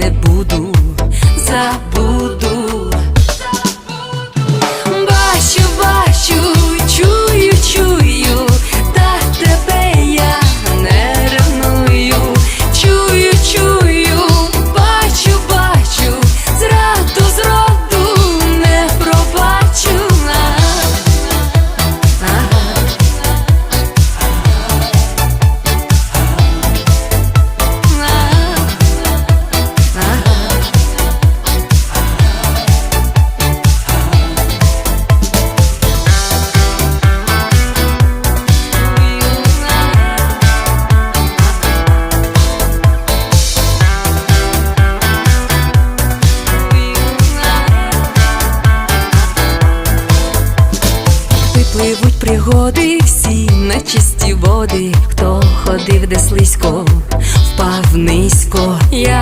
не буду, забуду. Випливуть пригоди всі на чисті води, хто ходив де слизько, впав низько. Я